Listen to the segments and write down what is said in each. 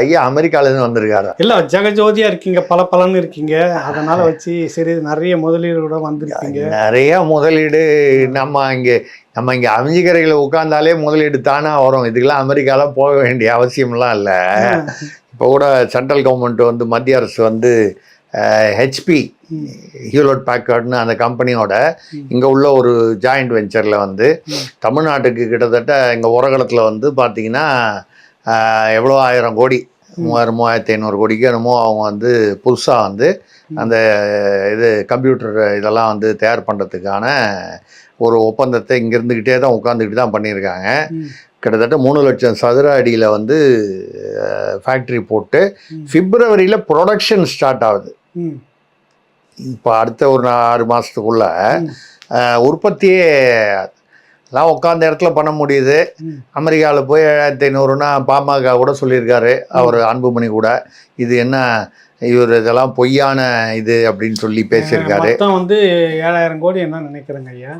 ஐயா அமெரிக்காலேருந்து வந்திருக்காரு. இல்ல ஜெகஜோதியா இருக்கீங்க பல பலன்னு இருக்கீங்க. அதனால வச்சு சரி நிறைய முதலீடுகளோட வந்திருக்கீங்க. நிறைய முதலீடு நம்ம இங்கே நம்ம இங்கே அமைஞ்சிக்கரையில் உட்காந்தாலே முதலீடு தானா வரும். இதுக்கெல்லாம் அமெரிக்காலாம் போக வேண்டிய அவசியம்லாம் இல்லை. இப்போ கூட சென்ட்ரல் கவர்மெண்ட் வந்து மத்திய அரசு வந்து ஹெச்பி. ஹியூலோட் பேக்கர்ட்னு அந்த கம்பெனியோட. இங்கே உள்ள ஒரு ஜாயிண்ட் வெஞ்சரில் வந்து. தமிழ்நாட்டுக்கு கிட்டத்தட்ட இங்கே உரகலத்தில் வந்து பார்த்தீங்கன்னா எவ்வளோ ஆயிரம் கோடி மூவாயிரம் மூவாயிரத்தி ஐநூறு கோடிக்கு என்னமோ அவங்க வந்து புதுசாக வந்து. அந்த இது கம்ப்யூட்டர் இதெல்லாம் வந்து தயார் பண்ணுறதுக்கான ஒரு ஒப்பந்தத்தை இங்கே இருந்துக்கிட்டே தான் உட்காந்துக்கிட்டு தான் பண்ணியிருக்காங்க. கிட்டத்தட்ட மூணு லட்சம் சதுர அடியில் வந்து ஃபேக்ட்ரி போட்டு. பிப்ரவரியில் ப்ரொடக்ஷன் ஸ்டார்ட் ஆகுது. இப்போ அடுத்த ஒரு ஆறு மாதத்துக்குள்ள. உற்பத்தியே எல்லாம் உட்காந்த இடத்துல பண்ண முடியுது. அமெரிக்காவில் போய் ஏழாயிரத்தி ஐநூறுனா பாமக கூட சொல்லியிருக்காரு. அவர் அன்புமணி கூட. இது என்ன இவர் இதெல்லாம் பொய்யான இது அப்படின்னு சொல்லி பேசியிருக்காரு. வந்து ஏழாயிரம் கோடி என்ன நினைக்கிறேங்க ஐயா?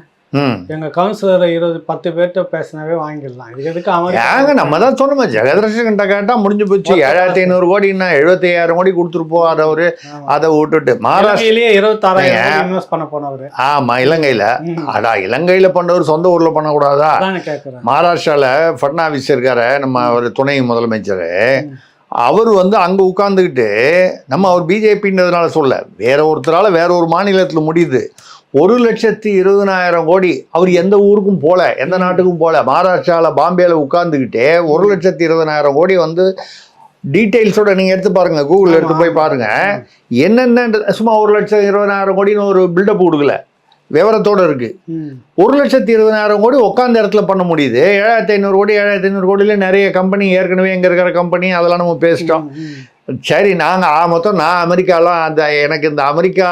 எங்க கவுன்சிலர் இருபது பத்து பேர்கிட்ட பேசினாவே வாங்கிடலாம். இது எதுக்கு ஏங்க அவன் நம்ம தான் சொன்னோமே ஜெகதர்ஷன்கிட்ட கேட்டால் முடிஞ்சு போச்சு. ஏழாயிரத்தி ஐநூறு கோடின்னா எழுபத்தி ஐயாயிரம் கோடி கொடுத்துட்டு போவார் அவரு அதை விட்டுட்டு. மகாராஷ்டிரா இலங்கையிலேயே இருபத்தாறாயிரம் இன்வெஸ்ட் பண்ண போனவரு. ஆமா இலங்கையில். அடா இலங்கையில் பண்ணவர் சொந்த ஊரில் பண்ணக்கூடாதா? மகாராஷ்டிராவில் ஃபட்னாவிஸ் இருக்காரு நம்ம அவர் துணை முதலமைச்சர். அவர் வந்து அங்கே உட்காந்துக்கிட்டு நம்ம அவர் பிஜேபின்றதுனால சொல்ல வேற ஒருத்தரால வேற ஒரு மாநிலத்தில் முடியுது. ஒரு லட்சத்தி இருபதனாயிரம் கோடி அவர் எந்த ஊருக்கும் போல எந்த நாட்டுக்கும் போல மகாராஷ்டிராவில் பாம்பேல உட்காந்துக்கிட்டே ஒரு லட்சத்தி இருபதனாயிரம் கோடி வந்து டீட்டெயில்ஸோட நீங்கள் எடுத்து பாருங்க கூகுளில் எடுத்து போய் பாருங்க. என்னென்ன சும்மா ஒரு லட்சம் இருபதனாயிரம் கோடின்னு ஒரு பில்டப் கொடுக்கல விவரத்தோட இருக்கு. ம். ஒரு லட்சத்தி இருபதாயிரம் கோடி உட்காந்த இடத்துல பண்ண முடியுது. ஏழாயிரத்தி ஐநூறு கோடி ஏழாயிரத்தி ஐநூறு கோடியில் நிறைய கம்பெனி ஏற்கனவே இங்கே இருக்கிற கம்பெனி அதெல்லாம் நம்ம பேசிட்டோம். சரி நாங்கள் ஆ மொத்தம் நான் அமெரிக்காலாம் அந்த எனக்கு இந்த அமெரிக்கா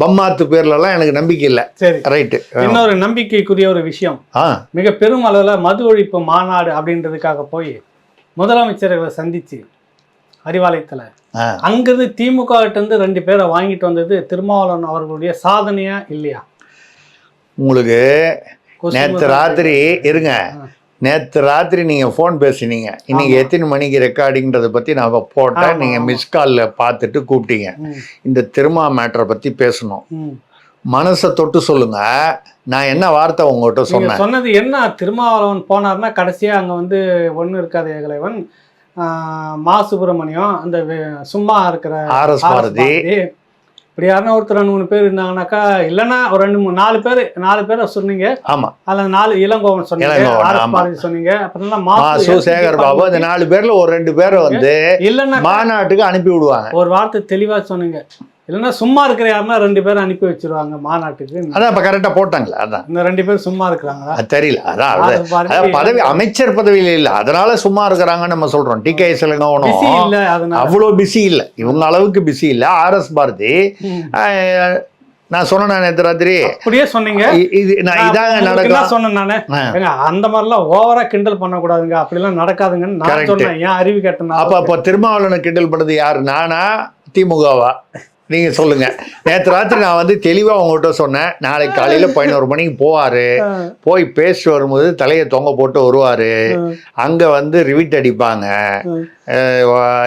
பம்மாத்து பேர்லலாம் எனக்கு நம்பிக்கை இல்லை. சரி. ரைட்டு இன்னொரு நம்பிக்கைக்குரிய ஒரு விஷயம். மிக பெரும் அளவில் மது ஒழிப்பு மாநாடு அப்படின்றதுக்காக போய் முதலமைச்சர்களை சந்திச்சு அறிவாலயத்தில். அங்கிருந்து திமுக கிட்ட இருந்து ரெண்டு பேரை வாங்கிட்டு வந்தது திருமாவளவன் அவர்களுடைய சாதனையா இல்லையா? உங்களுக்கு நேற்று ராத்திரி இருங்க. நேற்று ராத்திரி நீங்கள் ஃபோன் பேசினீங்க. இன்னைக்கு. எத்தனை மணிக்கு ரெக்கார்டிங்கிறத பற்றி நான் போட்டேன் நீங்கள். மிஸ் காலில் பார்த்துட்டு கூப்பிட்டீங்க. இந்த திருமா மேட்டரை பற்றி பேசணும். மனசை தொட்டு சொல்லுங்க. நான் என்ன வார்த்தை உங்ககிட்ட சொன்னேன்? சொன்னது என்ன? திருமாவளவன் போனார்னா கடைசியா அங்க வந்து ஒண்ணு இருக்காது ஏகலைவன் மா சுப்பிரமணியம் அந்த சும்மா இருக்கிற ஆர்எஸ் பாரதி. இப்படி யாருன்னா ஒருத்தர் ரெண்டு மூணு பேர் இருந்தாங்கனாக்கா இல்லைன்னா ஒரு ரெண்டு மூணு நாலு பேர் நாலு பேரை சொன்னீங்க. ஆமா. அதுல நாலு இளங்கோவன் சொன்னீங்க சொன்னீங்க அப்புறம் மாசு சேகர் பாபு இந்த நாலு பேர்ல ஒரு ரெண்டு பேரை வந்து இல்லைன்னா மாநாட்டுக்கு அனுப்பி விடுவாங்க. ஒரு வார்த்தை தெளிவா சொன்னீங்க. இல்லைன்னா சும்மா இருக்கிற யாருன்னா ரெண்டு பேரும் அனுப்பி வச்சிருவாங்க மாநாட்டுக்கு. அதான் இப்ப கரெக்டா போட்டாங்களே அதான். இந்த ரெண்டு பேரும் சும்மா இருக்கிறாங்களா? தெரியல அதான் பதவி அமைச்சர் பதவியில இல்ல. அதனால சும்மா இருக்கிறாங்கன்னு நம்ம சொல்றோம். டி கே சிலங்கவனும் அவ்வளோ பிஸி இல்ல. இவங்க அளவுக்கு பிஸி இல்ல. ஆர்எஸ் பாரதி. நான் சொன்னேன் நேற்று ராத்திரி. அப்படியே சொன்னீங்க. இது நான் இதாங்க நடக்கும். சொன்னேன் நானு? அந்த மாதிரிலாம் ஓவரா கிண்டல் பண்ணக்கூடாதுங்க. அப்படிலாம் நடக்காதுங்கன்னு நான். சொன்னேன். ஏன் அறிவு கேட்டேன் அப்ப அப்ப திருமாவளவனை கிண்டல் பண்ணது யாரு? நானா? திமுகவா? நீங்க சொல்லுங்க. நேற்று ராத்திரி நான் வந்து தெளிவா உங்ககிட்ட சொன்னேன். நாளைக்கு காலையில பதினோரு மணிக்கு போவாரு. போய் பேசிட்டு வரும்போது தலையை தொங்க போட்டு வருவாரு. அங்க வந்து ரிவிட் அடிப்பாங்க.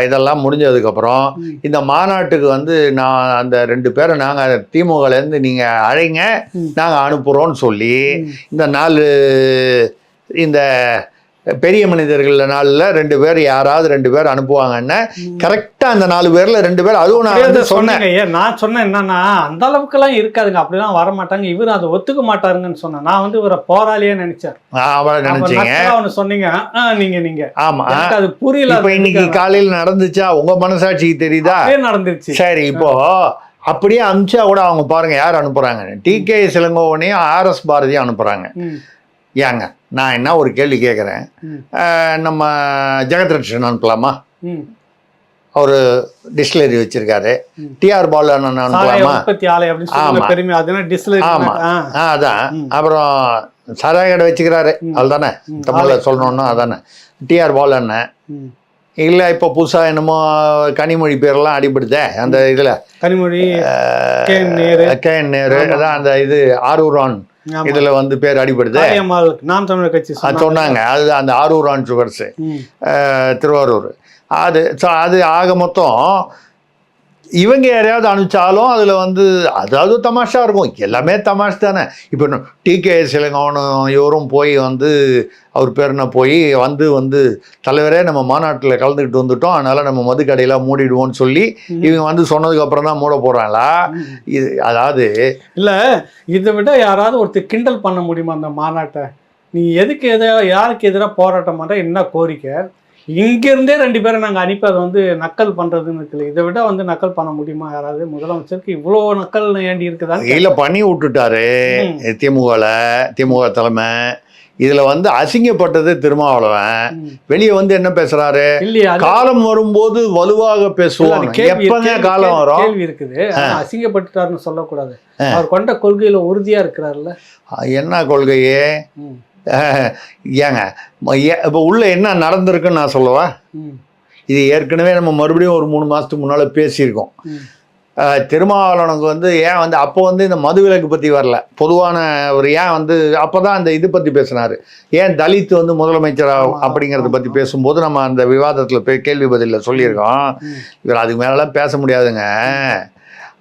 இதெல்லாம் முடிஞ்சதுக்கப்புறம். இந்த மாநாட்டுக்கு வந்து நான் அந்த ரெண்டு பேரை நாங்கள் திமுகலேருந்து நீங்கள் அழைங்க. நாங்கள் அனுப்புகிறோன்னு சொல்லி. இந்த நாலு இந்த பெரிய மனிதர்கள் நாளில் ரெண்டு பேர் யாராவது ரெண்டு பேர் அனுப்புவாங்கன்னு கரெக்டாக அந்த நாலு பேரில் ரெண்டு பேர். அதுவும் நான் வந்து சொன்னேன். நான் சொன்னேன் என்னன்னா அந்த அளவுக்குலாம் இருக்காதுங்க. அப்படிலாம் வர மாட்டாங்க இவர் அதை ஒத்துக்க மாட்டாருங்கன்னு சொன்னேன். நான் வந்து இவரை போராளியே நினைச்சேன். அவளை நினச்சிங்க. அவனு சொன்னீங்க. நீங்க நீங்க. எனக்கு அது புரியல. இப்போ இன்னைக்கு காலையில் நடந்துச்சா? உங்கள் மனசாட்சிக்கு தெரியுதா? அப்படியே நடந்துருச்சு. சரி இப்போ அப்படியே அனுப்பிச்சா கூட அவங்க பாருங்க யார் அனுப்புறாங்க? டி கே சிலங்கோவனையும் ஆர்எஸ் பாரதியும் அனுப்புறாங்க. ஏங்க? நான் என்ன ஒரு கேள்வி கேட்குறேன் நம்ம ஜெகத்ரட்சன் அனுப்பலாமா. அவர் டிஸ்டிலரி வச்சிருக்காரு. டிஆர் பாலு அண்ணன் அனுப்பலாமா அதான். அப்புறம் சாராய கடை வச்சுக்கிறாரு. அதுதானே. தமிழில் சொல்லணும்னா அதானே டிஆர் பாலு அண்ணன் இல்லை இப்போ புதுசாக என்னமோ கனிமொழி பேரெல்லாம் அடிபடுதே அந்த இதில் கனிமொழி கே. நேரு. அதான் அந்த இது ஆரூரான். இதுல வந்து பேர் அடிபடுது. நாம் தமிழர் கட்சி சொன்னாங்க. அது அந்த ஆரூர் ஆன் சுகர்ஸ். திருவாரூர். அது அது ஆக மொத்தம் இவங்க யாரையாவது அனுப்பிச்சாலும் அதில் வந்து அதாவது தமாஷா இருக்கும். எல்லாமே தமாஷ் தானே. இப்போ டிகே சிலங்கவனும் இவரும் போய் வந்து அவர் பேர் என்ன போய் வந்து வந்து தலைவரே நம்ம மாநாட்டில் கலந்துக்கிட்டு வந்துட்டோம். அதனால் நம்ம மது கடையெல்லாம் மூடிடுவோம்னு சொல்லி. இவங்க வந்து சொன்னதுக்கு அப்புறம் தான் மூட போகிறாங்களா. இது அதாவது இல்ல இதை விட யாராவது ஒருத்தர் கிண்டல் பண்ண முடியுமா அந்த மாநாட்டை? நீ எதுக்கு எதிராக யாருக்கு எதிராக போராட்டம் பண்ற? என்ன கோரிக்கை? இங்கிருந்தே ரெண்டு பேரை நாங்க அனுப்பி அதை வந்து நக்கல் பண்றதுன்னு இருக்குல்ல. இதை விட வந்து நக்கல் பண்ண முடியுமா? யாராவது முதலமைச்சருக்கு இவ்வளோ நக்கல் ஏண்டி இருக்குதான்னு இல்லை பண்ணி விட்டுட்டாரு. திமுகவில் திமுக தலைமை. இதில் வந்து அசிங்கப்பட்டது திருமாவளவன். வெளியே வந்து என்ன பேசுறாரு? காலம் வரும்போது வலுவாக கேள்வி- எப்பங்க காலம் வரும்? கேள்வி இருக்குது அசிங்கப்பட்டுட்டாருன்னு சொல்லக்கூடாது. அவர் கொண்ட கொள்கையில உறுதியா இருக்கிறாருல்ல. என்ன கொள்கையே? ஏங்க இப்ப உள்ள என்ன நடந்திருக்குன்னு நான் சொல்லவா? ம். இது ஏற்கனவே நம்ம மறுபடியும் ஒரு மூணு மாசத்துக்கு முன்னால பேசியிருக்கோம். திருமாவளவனுக்கு வந்து ஏன் வந்து அப்போ வந்து இந்த மதுவிலக்கு பற்றி வரல. பொதுவான ஒரு ஏன் வந்து அப்போ தான் அந்த இது பற்றி பேசினார். ஏன் தலித் வந்து முதலமைச்சர் ஆமா, அப்படிங்கிறத பற்றி. பேசும்போது நம்ம அந்த விவாதத்தில் கேள்வி பதிலில் சொல்லியிருக்கோம். இவர் அதுக்கு மேலெல்லாம் பேச முடியாதுங்க.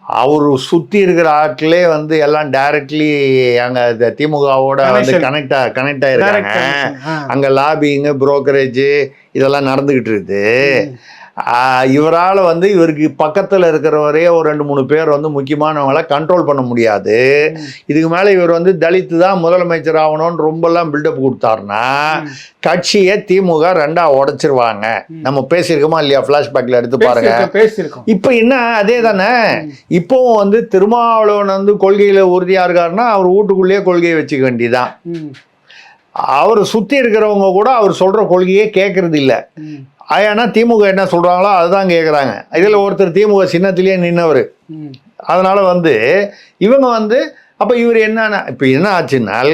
அவர் சுற்றி இருக்கிற ஆட்களே வந்து எல்லாம் டைரக்ட்லி அங்கே திமுகவோட வந்து. கனெக்ட் கனெக்ட் Direct ஆயிருக்காங்க connection. ஆ. அங்கே லாபிங்கு புரோக்கரேஜ் இதெல்லாம் நடந்துக்கிட்டு இருக்குது. இவரால் வந்து இவருக்கு பக்கத்தில் இருக்கிறவரே ஒரு ரெண்டு மூணு பேர் வந்து முக்கியமானவங்கள கண்ட்ரோல் பண்ண முடியாது. இதுக்கு மேலே இவர் வந்து தலித்து தான் முதலமைச்சர் ஆகணும்னு ரொம்பலாம் பில்டப் கொடுத்தாருன்னா. கட்சியை திமுக ரெண்டா உடைச்சிருவாங்க. நம்ம பேசியிருக்கோமா இல்லையா ஃப்ளாஷ்பேக்கில் எடுத்து பாருங்க இப்போ என்ன அதே தானே இப்போவும் வந்து திருமாவளவன் வந்து கொள்கையில் உறுதியாக இருக்காருன்னா அவர் வீட்டுக்குள்ளேயே கொள்கையை வச்சுக்க வேண்டியதான். அவர் சுற்றி இருக்கிறவங்க கூட அவர் சொல்கிற கொள்கையே கேட்கறது இல்லை. ஏன்னா திமுக என்ன சொல்கிறாங்களோ அதுதான் கேட்குறாங்க இதில் ஒருத்தர் திமுக சின்னத்திலேயே நின்னவர். அதனால் வந்து இவங்க வந்து அப்போ இவர் என்னன்னா இப்போ என்ன ஆச்சுன்னால்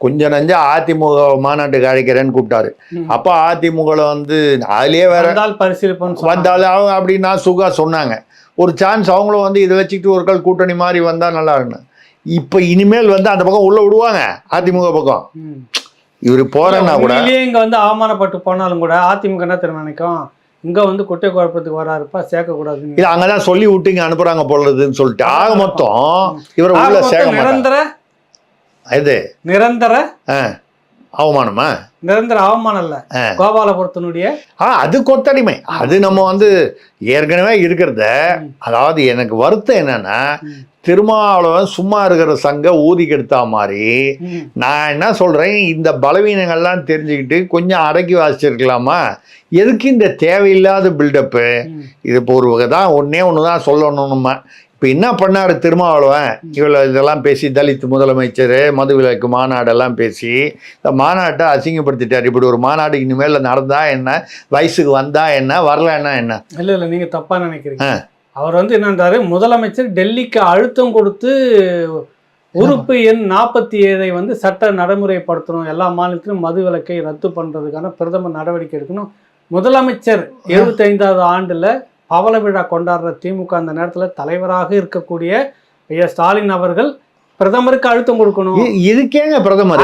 கொஞ்சம் நஞ்சா அதிமுக மாநாட்டுக்கு அழைக்கிறேன்னு கூப்பிட்டாரு. அப்போ அதிமுகவில் வந்து அதுலேயே வேற சொன்னாங்க. வந்தாலும் அவங்க அப்படின்னா சுகா சொன்னாங்க ஒரு சான்ஸ் அவங்களும் வந்து இதை வச்சுக்கிட்டு ஒரு கால் கூட்டணி மாதிரி வந்தால் நல்லா இருக்கணும் இப்போ இனிமேல் வந்து அந்த பக்கம் உள்ள விடுவாங்க அதிமுக பக்கம். இவர் போறேன்னா கூட இங்க வந்து அவமானப்பட்டு போனாலும் கூட அதிமுக என்ன தெரியுமா நினைக்கும்? இங்க வந்து குட்டை குழப்பத்துக்கு வராருப்பா சேர்க்க கூடாதுன்னு இது அங்கதான் சொல்லி விட்டு இங்க அனுப்புறாங்க போலதுன்னு சொல்லிட்டு. ஆக மொத்தம் இவரை உள்ள சேர்க்க நிரந்தர இது நிரந்தர அவமானமா நிரந்தர அவமானம் இல்ல. கோபாலபுரத்தினுடைய ஆ அது கொத்தடிமை அது நம்ம வந்து ஏற்கனவே இருக்கிறத. அதாவது எனக்கு வருத்தம் என்னன்னா. திருமாவளவன் சும்மா இருக்கிற சங்க ஊதி கெடுத்தா மாதிரி. நான் என்ன சொல்றேன் இந்த பலவீனங்கள்லாம் தெரிஞ்சுக்கிட்டு கொஞ்சம் அடக்கி வாசிச்சிருக்கலாமா எதுக்கு இந்த தேவையில்லாத பில்டப்பு. இது இப்போ ஒரு தான் ஒன்றே ஒன்று தான் சொல்லணும் நம்ம இப்போ என்ன பண்ணாரு திருமாவளவன்? இவ்வளோ இதெல்லாம் பேசி தலித் முதலமைச்சர் மதுவிலக்கு மாநாடெல்லாம் பேசி இந்த மாநாட்டை அசிங்கப்படுத்திட்டார். இப்படி ஒரு மாநாடு இனிமேல் நடந்தா என்ன? வயசுக்கு வந்தா என்ன? வரலன்னா என்ன? இல்ல இல்ல நீங்க தப்பா நினைக்கிறீங்க. அவர் வந்து என்னன்றாரு? முதலமைச்சர் டெல்லிக்கு அழுத்தம் கொடுத்து உறுப்பு எண் நாற்பத்தி ஏழை வந்து சட்ட நடைமுறைப்படுத்தணும். எல்லா மாநிலத்திலும் மது விலக்கை ரத்து பண்றதுக்கான பிரதமர் நடவடிக்கை எடுக்கணும். முதலமைச்சர் எழுபத்தைந்தாவது ஆண்டுல பவள விழா கொண்டாடுற திமுக அந்த நேரத்துல தலைவராக இருக்கக்கூடிய ஐயா ஸ்டாலின் அவர்கள் பிரதமருக்கு அழுத்தம் கொடுக்கணும். இதுக்கேங்க பிரதமர்.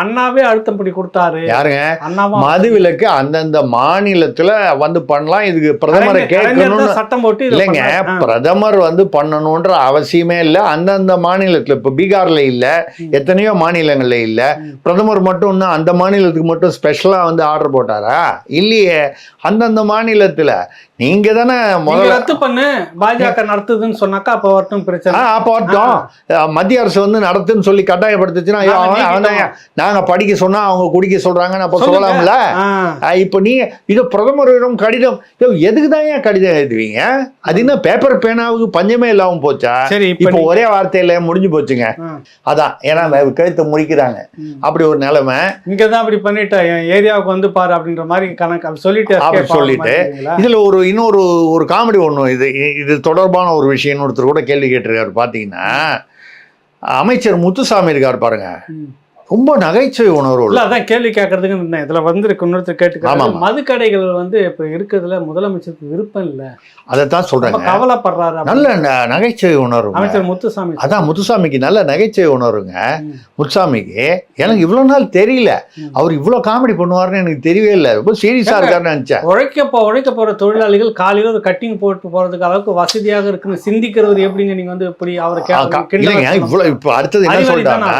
அண்ணாவே அழுத்தம் படி கொடுத்தாரு. யாருங்க? அண்ணாவா? மதுவிலக்கு அந்தந்த மாநிலத்துல வந்து பண்ணலாம். இதுக்கு பிரதமரை கேட்கணும்னு சட்டம் போட்டு இல்லைங்க. பிரதமர் வந்து பண்ணணுன்ற அவசியமே இல்லை. அந்தந்த மாநிலத்தில் இப்போ பீகார்ல இல்லை. எத்தனையோ மாநிலங்கள்ல இல்லை. பிரதமர் மட்டும் இன்னும் அந்த மாநிலத்துக்கு மட்டும் ஸ்பெஷலாக வந்து ஆர்டர் போட்டாரா? இல்லையே. அந்தந்த மாநிலத்தில் நீங்க தானே முதல்ல ரத்து பண்ணு. பாஜக நடத்துதுன்னு சொன்னாக்கா அப்ப வரட்டும் பிரச்சனை. அப்போ வரட்டும். மத்திய அரசு வந்து நடத்துன்னு சொல்லி கட்டாயப்படுத்துச்சுன்னா நாங்க படிக்க சொன்னா அவங்க குடிக்க சொல்றாங்கன்னு அப்போ. சொல்லலாம்ல? இப்போ நீங்க இது பிரதமரிடம் கடிதம். எதுக்கு தான் ஏன் கடிதம் எழுதுவீங்க? அது என்ன பேப்பர் பேனாவுக்கு பஞ்சமே இல்லாம போச்சா? சரி இப்ப ஒரே வார்த்தையில முடிஞ்சு போச்சுங்க. அதான் ஏன்னா கழுத்தை முடிக்கிறாங்க. அப்படி ஒரு நிலைமை. இங்க தான் அப்படி பண்ணிட்ட ஏரியாவுக்கு வந்து பாரு அப்படின்ற மாதிரி கணக்கு சொல்லிட்டு சொல்லிட்டு? இதுல ஒரு இன்னொரு ஒரு காமெடி ஒன்று இது இது தொடர்பான ஒரு விஷயம் ஒருத்தர் கூட கேள்வி கேட்டிருக்காரு. பாத்தீங்கன்னா அமைச்சர் முத்துசாமி இருக்கார் பாருங்கள் ரொம்ப நகைச்சுவை உணர்வு இல்ல அதான் கேள்வி கேட்கறதுக்கு இருந்தேன் இதுல வந்து இன்னொருத்தர் ஆமா. மதுக்கடைகள் வந்து இப்ப இருக்கிறதுல முதலமைச்சருக்கு விருப்பம் இல்ல. அதைத்தான் ரொம்ப சொல்றேங்க கவலைப்படுறாரு நல்ல நகைச்சுவை உணர்வு அமைச்சர் முத்துசாமி. அதான் முத்துசாமிக்கு நல்ல நகைச்சுவை உணர்வுங்க. முத்துசாமிக்கு எனக்கு இவ்வளவு நாள் தெரியல. அவர் இவ்வளவு காமெடி பண்ணுவாருன்னு எனக்கு தெரியவே இல்லை. ரொம்ப சீரியஸா இருக்காருன்னு நினைச்சேன். உழைக்க போ உழைக்க போற தொழிலாளிகள் காலையில ஒரு கட்டிங் போட்டு போறதுக்கு அளவுக்கு வசதியாக இருக்குன்னு சிந்திக்கிறவர் எப்படிங்க நீங்க வந்து இப்படி அவரை இல்லைங்க இவ்வளவு இப்ப அடுத்தது என்ன சொல்லிட்டாங்கன்னா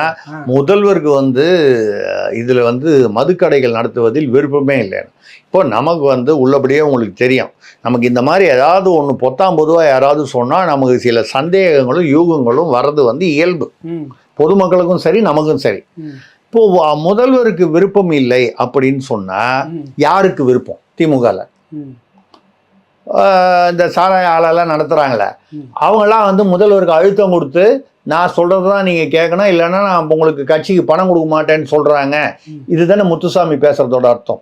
முதல்வருக்கு வந்து அஹ், இதுல வந்து மதுக்கடைகள் நடத்துவதில் விருப்பமே இல்லை. இப்போ நமக்கு வந்து உள்ளபடியே உங்களுக்கு தெரியும். நமக்கு இந்த மாதிரி ஏதாவது ஒன்று பொத்தாம் பொதுவாக யாராவது சொன்னால் நமக்கு சில சந்தேகங்களும் யூகங்களும் வர்றது வந்து இயல்பு. பொதுமக்களுக்கும் சரி நமக்கும் சரி. இப்போ முதல்வருக்கு விருப்பம் இல்லை அப்படின்னு சொன்னா யாருக்கு விருப்பம்? திமுகல. ஆஹ் இந்த சாராய ஆளெல்லாம் நடத்துகிறாங்களே ம். அவங்கெல்லாம் வந்து முதல்வருக்கு அழுத்தம் கொடுத்து நான் சொல்கிறது தான் நீங்கள் கேட்கணும். இல்லைன்னா நான் உங்களுக்கு கட்சிக்கு பணம் கொடுக்க மாட்டேன்னு சொல்கிறாங்க. இதுதானே முத்துசாமி பேசுகிறதோட அர்த்தம்.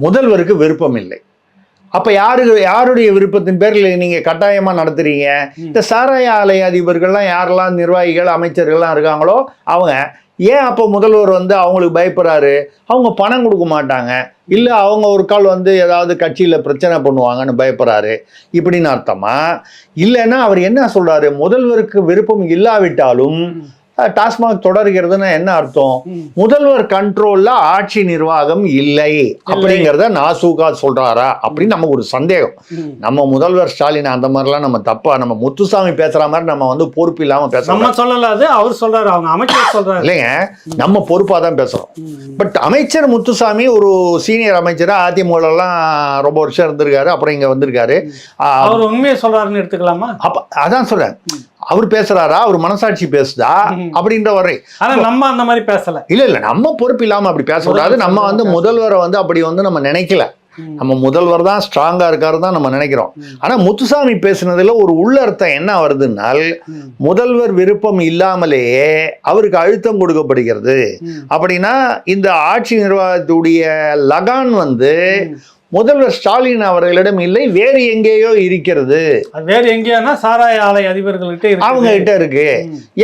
முதல்வருக்கு விருப்பம் இல்லை. அப்போ யாரு யாருடைய விருப்பத்தின் பேரில் நீங்கள் கட்டாயமாக நடத்துறீங்க. இந்த சாராய ஆலய அதிபர்கள்லாம் யாரெல்லாம் நிர்வாகிகள் அமைச்சர்கள்லாம் இருக்காங்களோ அவங்க ஏன் அப்போ முதல்வர் வந்து அவங்களுக்கு பயப்படுறாரு? அவங்க பணம் கொடுக்க மாட்டாங்க. இல்லை அவங்க ஒரு கால் வந்து ஏதாவது கட்சியில் பிரச்சனை பண்ணுவாங்கன்னு பயப்படுறாரு. இப்படின்னு அர்த்தமா? இல்லைன்னா அவர் என்ன சொல்றாரு? முதல்வருக்கு விருப்பம் இல்லாவிட்டாலும் டாஸ்மாக் தொடர்கிறதுன்னு என்ன அர்த்தம்? முதல்வர் கண்ட்ரோல்ல ஆட்சி நிர்வாகம் இல்லை. அப்படிங்கிறத நாசூகா சொல்றாரா? அப்படின்னு நமக்கு ஒரு சந்தேகம். நம்ம முதல்வர் ஸ்டாலின் அந்த மாதிரிலாம் நம்ம தப்பா நம்ம முத்துசாமி பேசுற மாதிரி நம்ம வந்து பொறுப்பு இல்லாம நம்ம பேசுறோம் சொல்லல அது அவர் சொல்றாரு அவங்க அமைச்சர் சொல்றாரு. இல்லைங்க நம்ம பொறுப்பா தான் பேசுறோம். பட் அமைச்சர் முத்துசாமி ஒரு சீனியர் அமைச்சரா அதிமுகலாம் ரொம்ப வருஷம் இருந்திருக்காரு அப்புறம் இங்க வந்திருக்காரு. அவர் உண்மையை சொல்றாருன்னு எடுத்துக்கலாமா? அப்ப அதான் சொல்றேன். அவர் பேசுறாரா? அவர் மனசாட்சி பேசுதா. அப்படின்ற வரை ஆனா நம்ம அந்த மாதிரி பேசல. இல்ல இல்ல நம்ம பொறுப்பு இல்லாம அப்படி பேசக்கூடாது. நம்ம வந்து முதல்வரை வந்து அப்படி வந்து நம்ம நினைக்கல. நம்ம முதல்வர் தான் ஸ்ட்ராங்கா இருக்காரு தான் நம்ம நினைக்கிறோம். ஆனா முத்துசாமி பேசுனதுல ஒரு உள்ளர்த்தம் என்ன வருதுன்னால் முதல்வர் விருப்பம் இல்லாமலேயே அவருக்கு அழுத்தம் கொடுக்கப்படுகிறது. அப்படின்னா இந்த ஆட்சி நிர்வாகத்துடைய லகான் வந்து முதல்வர் ஸ்டாலின் அவர்களிடம் இல்லை வேறு எங்கேயோ இருக்கிறது. வேற எங்கேயானா சாராய ஆலை அதிபர்கள்கிட்ட அவங்க கிட்ட இருக்கு.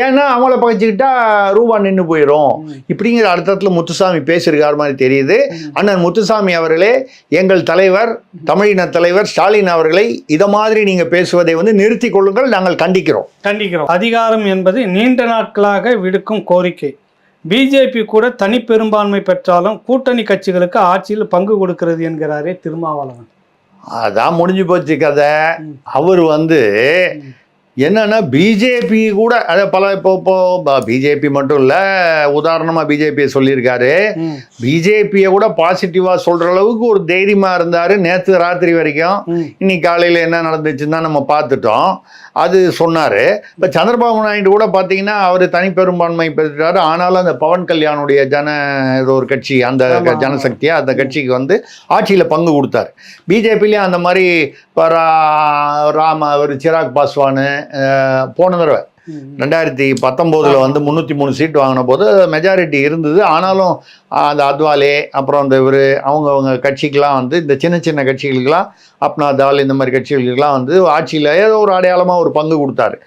ஏன்னா அவங்கள பகிச்சுக்கிட்டா ரூபா நின்று போயிடும். இப்படிங்கிற அர்த்தத்தில் முத்துசாமி பேசியிருக்கார் மாதிரி தெரியுது. அண்ணன் முத்துசாமி அவர்களே எங்கள் தலைவர் தமிழின தலைவர் ஸ்டாலின் அவர்களை இத மாதிரி நீங்க பேசுவதை வந்து நிறுத்திக் கொள்ளுங்கள் நாங்கள் கண்டிக்கிறோம். கண்டிக்கிறோம். அதிகாரம் என்பது நீண்ட நாட்களாக விடுக்கும் கோரிக்கை. பிஜேபி கூட தனி பெரும்பான்மை பெற்றாலும் கூட்டணி கட்சிகளுக்கு ஆட்சியில் பங்கு கொடுக்கிறது என்கிறாரே திருமாவளவன் அதான் முடிஞ்சு போச்சு கதை. அவர் வந்து. என்னன்னா பிஜேபி கூட அதை பல இப்போ இப்போ பிஜேபி மட்டும் இல்லை உதாரணமாக பிஜேபியை சொல்லியிருக்காரு. பிஜேபியை கூட பாசிட்டிவாக சொல்கிற அளவுக்கு ஒரு தைரியமாக இருந்தார் நேற்று ராத்திரி வரைக்கும். இன்னைக்கு காலையில் என்ன நடந்துச்சுன்னு நம்ம பார்த்துட்டோம். அது சொன்னார். இப்போ சந்திரபாபு நாயுடு கூட பார்த்தீங்கன்னா அவர் தனிப்பெரும்பான்மை பெற்றாரு ஆனாலும் அந்த பவன் கல்யாணுடைய ஜன ஏதோ ஒரு கட்சி அந்த ஆமா, ஆமா. ஜனசக்தியா அந்த கட்சிக்கு வந்து ஆட்சியில் பங்கு கொடுத்தாரு. பிஜேபிலேயும் அந்த மாதிரி இப்போ ராம ஒரு சிராக் பாஸ்வானு போன தடவை. ரெண்டாயிரத்தி பத்தொம்போதில் வந்து முந்நூற்றி மூணு சீட் வாங்கின போது மெஜாரிட்டி இருந்தது ஆனாலும் அந்த அத்வாலே அப்புறம் அந்த இவர் அவங்க அவங்க கட்சிக்கெலாம் வந்து இந்த சின்ன சின்ன கட்சிகளுக்கெல்லாம் அப்னா தால் இந்த மாதிரி கட்சிகளுக்கெல்லாம் வந்து ஆட்சியில் ஏதோ ஒரு அடையாளமாக ஒரு பங்கு கொடுத்தாரு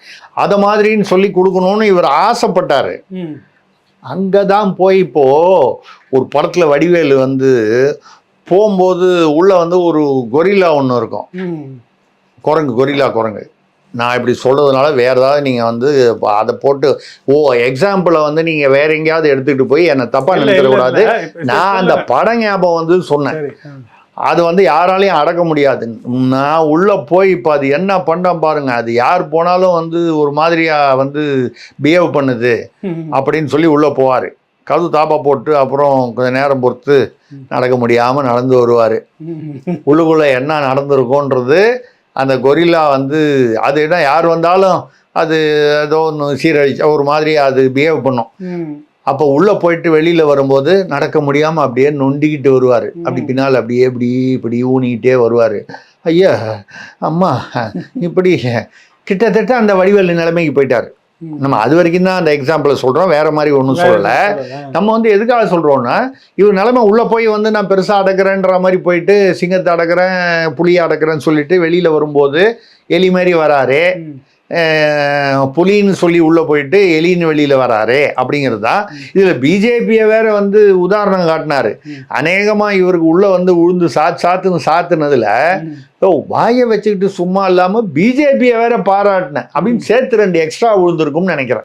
அதை மாதிரின்னு சொல்லி கொடுக்கணும்னு இவர் ஆசைப்பட்டார். அங்கே தான் போய் இப்போ ஒரு படத்தில் வடிவேலு வந்து போகும்போது உள்ளே வந்து ஒரு கொரில்லா ஒன்று இருக்கும். குரங்கு கொரில்லா குரங்கு நான் இப்படி சொல்றதுனால வேற ஏதாவது நீங்கள் வந்து அதை போட்டு ஓ எக்ஸாம்பிளை வந்து நீங்கள் வேற எங்கேயாவது எடுத்துக்கிட்டு போய் என்னை தப்பாக. இப்ப நான் அந்த. படம் ஞாபகம் வந்து சொன்னேன். அது வந்து யாராலையும் அடக்க முடியாது நான் உள்ளே போய் இப்போ அது என்ன பண்ணேன் பாருங்க அது யார் போனாலும் வந்து ஒரு மாதிரியா வந்து பிஹேவ் பண்ணுது. அப்படின்னு சொல்லி உள்ளே போவார் கது தாப்பா போட்டு அப்புறம் கொஞ்ச நேரம் பொறுத்து நடக்க முடியாமல் நடந்து வருவார். உள்ளுக்குள்ளே என்ன நடந்திருக்கோன்றது அந்த கொரில்லா வந்து அது என்ன யார் வந்தாலும் அது ஏதோ ஒன்று சீரழிச்சா ஒரு மாதிரி அது பிஹேவ் பண்ணும். அப்போ உள்ளே போயிட்டு வெளியில் வரும்போது நடக்க முடியாமல் அப்படியே நொண்டிக்கிட்டு வருவார் அப்படி. பின்னால் அப்படியே இப்படி இப்படி ஊனிக்கிட்டே வருவார் ஐயா அம்மா இப்படி கிட்டத்தட்ட அந்த வடிவேலு நிலைமைக்கு போயிட்டார். நம்ம அது வரைக்கும் தான் அந்த எக்ஸாம்பிளை சொல்கிறோம் வேற மாதிரி ஒன்றும் சொல்லலை. நம்ம வந்து எதுக்காக சொல்கிறோன்னா இவர் நிலைமை உள்ளே போய் வந்து நான் பெருசாக அடக்கிறேன்ற மாதிரி போயிட்டு சிங்கத்தை அடக்கிறேன் புளியை அடக்கிறேன்னு சொல்லிட்டு வெளியில் வரும்போது எலி மாதிரி வராரு. புலின்னு சொல்லி உள்ள போயிட்டு எலின்னு வெளியில வராரு அப்படிங்கிறது? தான் இதுல பிஜேபியை வேற வந்து உதாரணம் காட்டினாரு. ம். அநேகமா இவருக்கு உள்ள வந்து உழுந்து சாத்து சாத்துன்னு சாத்துனதுல வாயை வச்சுக்கிட்டு சும்மா இல்லாம பிஜேபியை வேற பாராட்டினேன் அப்படின்னு சேர்த்து ரெண்டு எக்ஸ்ட்ரா விழுந்திருக்கும்னு நினைக்கிறேன்.